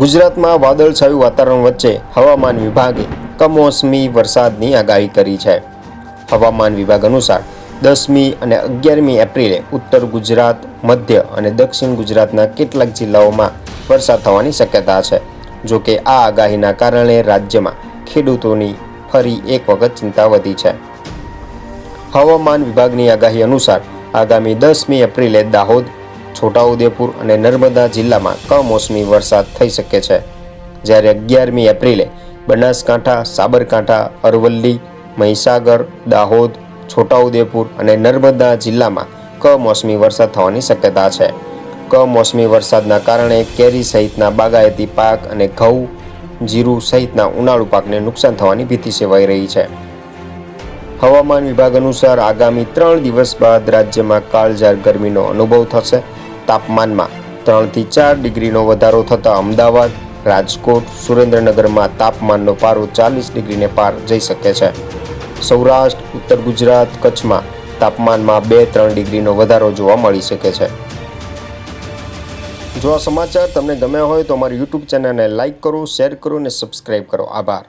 ગુજરાતમાં વાદળછાયું વાતાવરણ વચ્ચે હવામાન વિભાગે કમોસમી વરસાદની આગાહી કરી છે. હવામાન વિભાગ અનુસાર દસમી અને અગિયારમી એપ્રિલે ઉત્તર ગુજરાત, મધ્ય અને દક્ષિણ ગુજરાતના કેટલાક જિલ્લાઓમાં વરસાદ થવાની શક્યતા છે. જો કે આ આગાહીના કારણે રાજ્યમાં ખેડૂતોની ફરી એક વખત ચિંતા વધી છે. હવામાન વિભાગની આગાહી અનુસાર આગામી દસમી એપ્રિલે દાહોદ છોટાઉદેપુર અને નર્મદા જિલ્લામાં કમોસમી વરસાદ થઈ શકે છે. જ્યારે અગિયારમી એપ્રિલે બનાસકાંઠા, સાબરકાંઠા, અરવલ્લી, મહીસાગર, દાહોદ, છોટાઉદેપુર અને નર્મદા જિલ્લામાં કમોસમી વરસાદ થવાની શક્યતા છે. કમોસમી વરસાદના કારણે કેરી સહિતના બાગાયતી પાક અને ઘઉં, જીરું સહિતના ઉનાળુ પાકને નુકસાન થવાની ભીતિ સેવાઈ રહી છે. હવામાન વિભાગ અનુસાર આગામી ત્રણ દિવસ બાદ રાજ્યમાં કાળઝાર ગરમીનો અનુભવ થશે. તાપમાનમાં ત્રણથી ચાર ડિગ્રીનો વધારો થતાં અમદાવાદ, રાજકોટ, સુરેન્દ્રનગરમાં તાપમાનનો પારો ચાલીસ ડિગ્રીને પાર જઈ શકે છે. સૌરાષ્ટ્ર, ઉત્તર ગુજરાત કચ્છમાં તાપમાનમાં બે ત્રણ ડિગ્રીનો વધારો જોવા મળી શકે છે. જો આ સમાચાર તમને ગમ્યા હોય તો અમારી યુટ્યુબ ચેનલને લાઇક કરો, શેર કરો અને સબસ્ક્રાઈબ કરો. આભાર.